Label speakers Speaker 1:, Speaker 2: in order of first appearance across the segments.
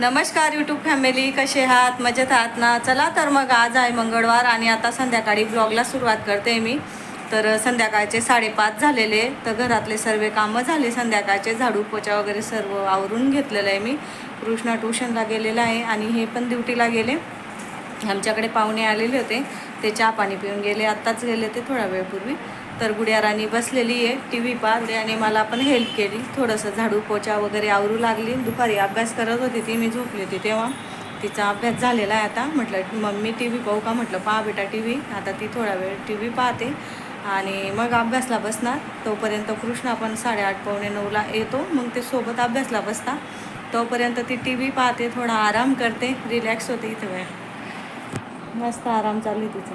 Speaker 1: नमस्कार YouTube family कसे आहात? मजेत आहात ना? चला तर मग आज आहे मंगळवार आणि आता संध्याकाळी ब्लॉगला सुरुवात करते मी. तर संध्याकाळचे साडेपाच झालेले तर घरातले सर्व कामं झाले. संध्याकाळचे झाडू पोचा वगैरे सर्व आवरून घेतलेलं आहे मी. कृष्णा ट्युशनला गेलेला आहे आणि हे पण ड्युटीला गेले. आमच्याकडे पाहुणे आलेले होते. ते चहा पाणी पिऊन गेले. आत्ताच गेले ते थोडा वेळपूर्वी तर गुड्या राणी बसलेली आहे टी व्ही पाहते आणि मला पण हेल्प केली. थोडंसं झाडू पोचा वगैरे आवरू लागली. दुपारी अभ्यास करत होती ती मी झोपली होती तेव्हा. तिचा अभ्यास झालेला आहे आता. म्हटलं मम्मी टी व्ही पाहू का? म्हटलं पहा बेटा टी व्ही. आता ती थोडा वेळ टी व्ही पाहते. आणि मग अभ्यासला बसणार. तोपर्यंत कृष्णा पण साडेआठ पावणे नऊला येतो. मग ते सोबत अभ्यासला बसता तोपर्यंत ती टी व्ही पाहते थोडा आराम करते. रिलॅक्स होते इथं वेळ. मस्त आराम चालू आहे तिचा.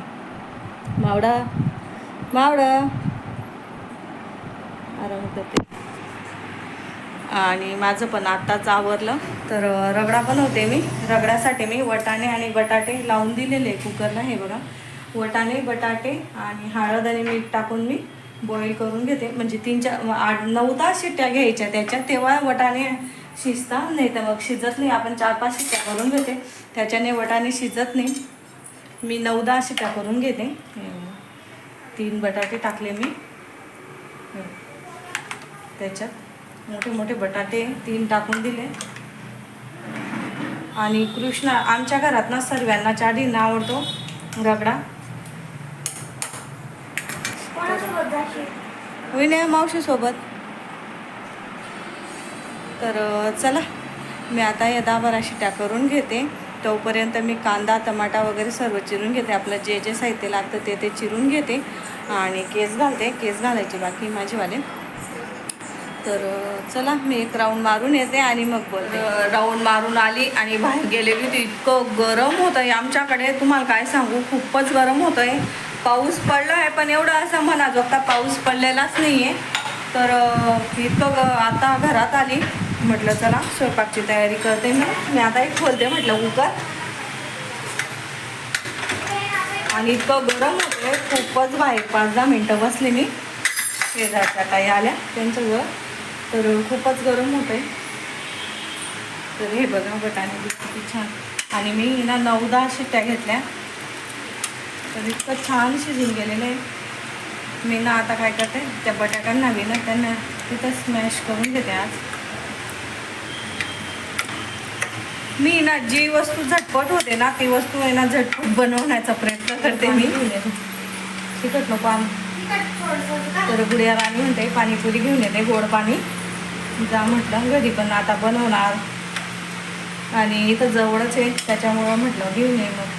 Speaker 1: मावडा मावडा आराम करते आणि माझं पण आत्ताच आवरलं. तर रगडा बनवते मी. रगड्यासाठी मी वटाणे आणि बटाटे लावून दिलेले कुकरला हे बघा. वटाणे बटाटे आणि हळद आणि मीठ टाकून मी बॉईल करून घेते. म्हणजे तीन चार आठ नऊ तास शिट्ट्या घ्यायच्या त्याच्यात. तेव्हा वटाणे शिजता नाही तर मग शिजत नाही. आपण चार पाच शिट्ट्या करून घेते. त्याच्याने वटाणे शिजत नाही. मी नऊ दहा शिट्ट्या करून घेते. हे तीन बटाटे टाकले मी. त्याच्यात मोठे मोठे बटाटे तीन टाकून दिले. आणि कृष्णा आमच्या घरात ना सर्वांना चाडींना आवडतो रगडा. होईने मावशीसोबत तर चला मी आता या दहा बारा शिट्या करून घेते. तोपर्यंत मी कांदा टमाटा वगैरे सर्व चिरून घेते. आपलं जे जे साहित्य लागतं ते ते चिरून घेते आणि केस घालते. केस घालायचे बाकी माझेवाले. तर चला मी एक राऊंड मारून येते आणि मग बोलते. राऊंड मारून आली आणि बाहेर गेलेली तर इतकं गरम होतं आहे आमच्याकडे तुम्हाला काय सांगू? खूपच गरम होतं आहे पाऊस पडला आहे पण एवढा असा मनाजोगता पाऊस पडलेलाच नाही आहे तर इतकं ग आता घरात आली. म्हटलं चला स्वयंपाकची तयारी करते मी. मी आता एक खोलते म्हटलं कुकर. आणि इतकं गरम होतं आहे खूपच बाहेर पाच दहा मिनटं बसले मी. शेजारच्या काही आल्या त्यांच्याजवळ तर खूपच गरम होतं आहे तर हे बघा बटाणे किती छान. आणि मी ना नऊ दहा शिट्ट्या घेतल्या. तर इतकं छान शिजून गेलेलं आहे. मी ना आता काय करते त्या बटाट्यांना नवीन ना त्यांना तिथं स्मॅश करून घेते आज. मी ना जी वस्तू झटपट होते ना ती वस्तू आहे ना झटपट बनवण्याचा प्रयत्न करते मी. तिखट नको तर गुडिया राणी म्हणते पाणीपुरी घेऊन येते गोड पाणी. जा म्हटलं घरी पण आता बनवणार. आणि इथं जवळच आहे त्याच्यामुळं म्हटलं घेऊन ये मग.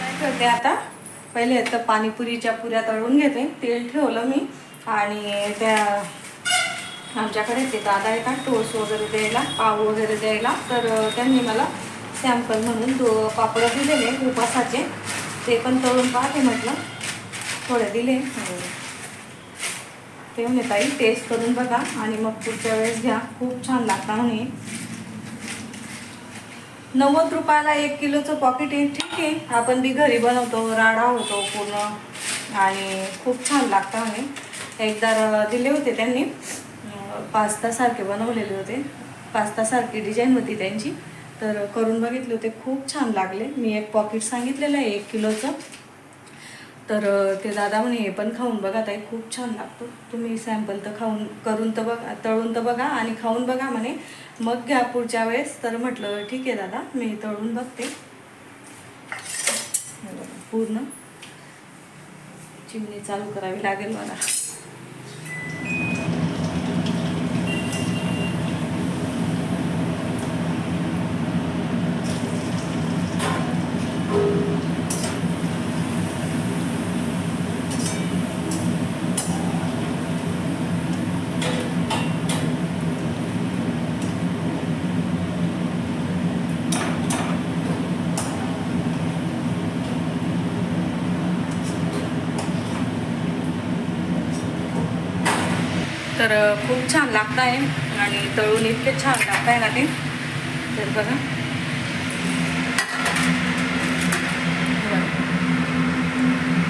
Speaker 1: काय करते आता? पहिले तर पाणीपुरीच्या पुऱ्या तळून घेते तेल ठेवलं मी. आणि त्या आमच्याकडे ते दादा येतात टोस वगैरे द्यायला पाव वगैरे द्यायला. तर त्यांनी मला सॅम्पल म्हणून दो पापडं दिलेले उपासाचे. ते पण तळून पाहते म्हटलं थोडे दिले. ते म्हणे ताई टेस्ट करून बघा आणि मग पुढच्या वेळेस घ्या. खूप छान लागता म्हणे. नव्वद रुपयाला एक किलोचं पॉकेट आहे. ठीक आहे. आपण बी घरी बनवतो राडा होतो पूर्ण. आणि खूप छान लागतं म्हणे. एकदा दिले होते त्यांनी. पास्तासारखे बनवलेले होते. पास्तासारखी डिझाईन होती त्यांची. तर करून बघितले होते. खूप छान लागले. मी एक पॉकेट सांगितलेलं आहे एक किलोचं. तर ते दादा म्हणे हे पण खाऊन बघा ताई खूप छान लागतो. तुम्ही सॅम्पल तर खाऊन करून तर बघा तळून तर बघा आणि खाऊन बघा म्हणे. मग घ्या पुढच्या वेळेस. तर म्हटलं ठीक आहे दादा मी तळून बघते. पूर्ण. चिमणी चालू करावी लागेल मला. तर खूप छान लागत आहे आणि तळून इतके छान लागत आहे ना ते. तर बघा.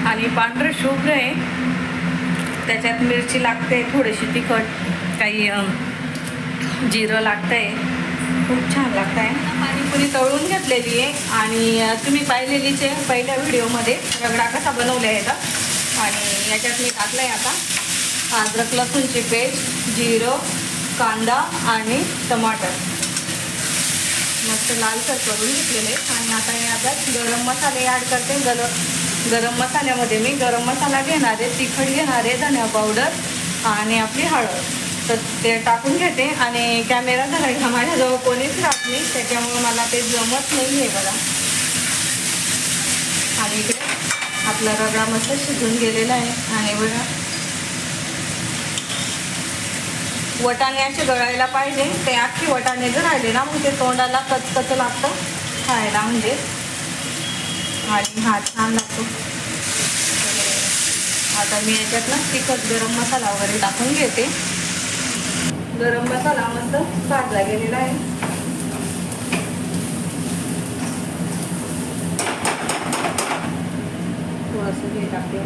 Speaker 1: आणि पांढरं शुभ्र आहे. त्याच्यात मिरची लागते थोडीशी तिखट काही जिरं जिरं लागतंय. खूप छान लागत आहे पाणीपुरी तळून घेतलेली आहे आणि तुम्ही पाहिलेलीच आहे पहिल्या व्हिडिओमध्ये. रगडा कसा बनवला आहे आणि याच्यात मी टाकलं आहे आता. अद्रक लसूणची पेस्ट जिरं कांदा आणि टमाटर. मस्त लालसर करून घेतलेले. आणि आता मी आता गरम मसाले ॲड करते. गरम गरम मसाल्यामध्ये मी गरम मसाला घेणार आहे तिखट घेणार आहे धन्या पावडर आणि आपली हळद. तर ते टाकून घेते आणि कॅमेरा धरायचा माझ्याजवळ कोणीच राहत नाही त्याच्यामुळे मला ते जमत नाही आहे बघा. आणि इकडे आपला रगडा मस्त शिजून गेलेला आहे. आणि बघा वटाणे असे गळायला पाहिजे. ते अख्खी वटाणे जर राहिले ना मग ते तोंडाला कचकच लागतं खायला म्हणजे. आणि हा छान लागतो. आता मी याच्यात ना तिखट गरम मसाला वगैरे टाकून घेते. गरम मसाला मस्त भाजला गेलेला आहे. थोडंसं हे टाकते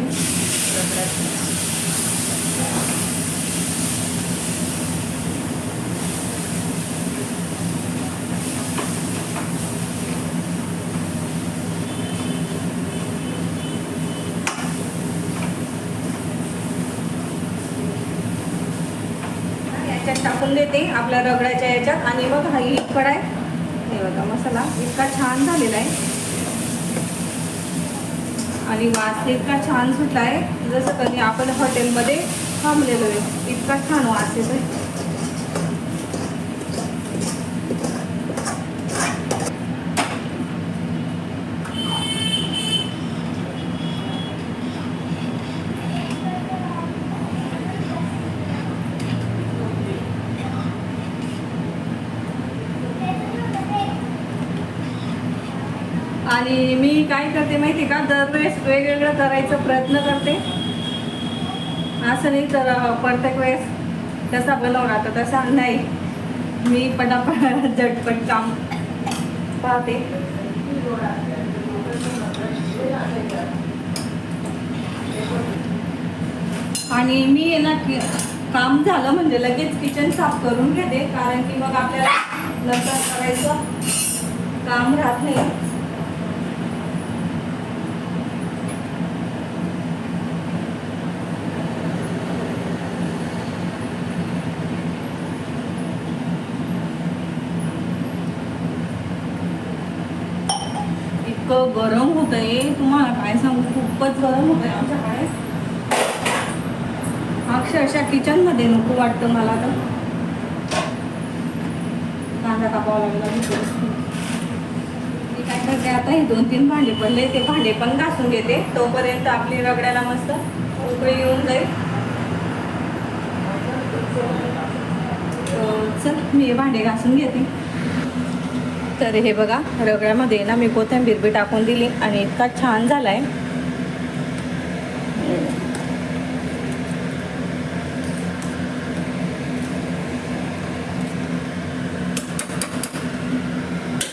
Speaker 1: याच्यात टाकून देते आपल्या रगड्याच्या याच्यात. आणि मग हा ही आहे हे बघा मसाला इतका छान झालेला आहे. आणि वास इतका छान सुटला आहे जसं कधी आपण हॉटेलमध्ये थांबलेलो आहे इतका छान वास आहे आणि मी काय करते माहिती का? दरवेळेस वेगवेगळं करायचा प्रयत्न करते. असं नाही तर प्रत्येक वेळेस तसा बनवला तर तसा नाही. मी पटापट झटपट काम पाहते. आणि मी आहे ना कि- काम झालं म्हणजे लगेच किचन साफ करून घेते. कारण की मग आपल्याला नंतर करायचं काम राहत नाही. इतकं गरम होत आहे तुम्हाला काय सांगू? खूपच गरम होत आहे काय? अक्षरशः किचनमध्ये नको वाटतं मला तर. कांदा कापावा लागला मी काय करते आता हे दोन तीन भांडे पडले ते भांडे पण घासून घेते. तोपर्यंत आपली रगड्याला मस्त उकळी येऊन जाईल. चल मी हे भांडे घासून घेते. तर हे बघा रगड्यामध्ये ना मी कोथिंबीर बी टाकून दिली आणि इतका छान झाला आहे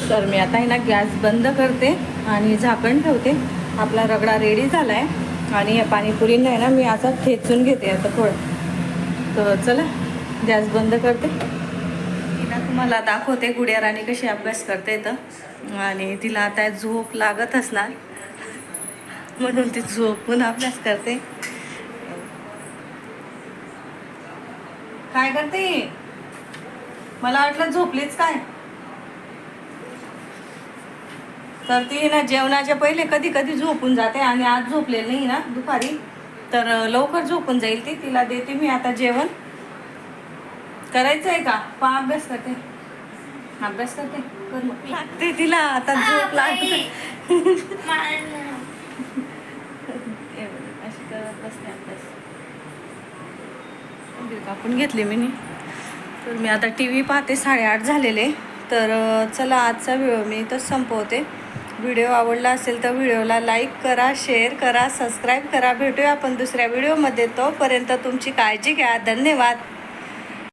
Speaker 1: तर मी आता आहे ना गॅस बंद करते आणि झाकण ठेवते. आपला रगडा रेडी झाला आहे आणि या पाणीपुरीनं आहे ना मी आता ठेचून घेते आता थोडं. तर चला गॅस बंद करते. तुम्हाला दाखवते गुड्या राणी कशी अभ्यास करते तर आणि तिला आता झोप लागत असणार. म्हणून ती झोपून अभ्यास करते. काय करते? मला वाटलं झोपलीच काय? तर ती ना जेवणाच्या पहिले कधी कधी झोपून जाते आणि आज झोपलेली नाही ना दुपारी. तर लवकर झोपून जाईल ती. तिला देते मी आता जेवण. करायचं आहे का? पा अभ्यास करते. अभ्यास करते. कर. मग लागते तिला आता झोप लागते. हे बघ, अशी करत बसते अभ्यास. कापून घेतली मी नी. तर मी आता टी व्ही पाहते साडेआठ झालेले. तर अं, चला आजचा व्हिडिओ मी इथंच संपवते. व्हिडिओ आवडला असेल तर व्हिडिओला लाईक करा शेअर करा सबस्क्राईब करा. भेटूया आपण दुसऱ्या व्हिडिओमध्ये. तोपर्यंत तुमची काळजी घ्या. धन्यवाद.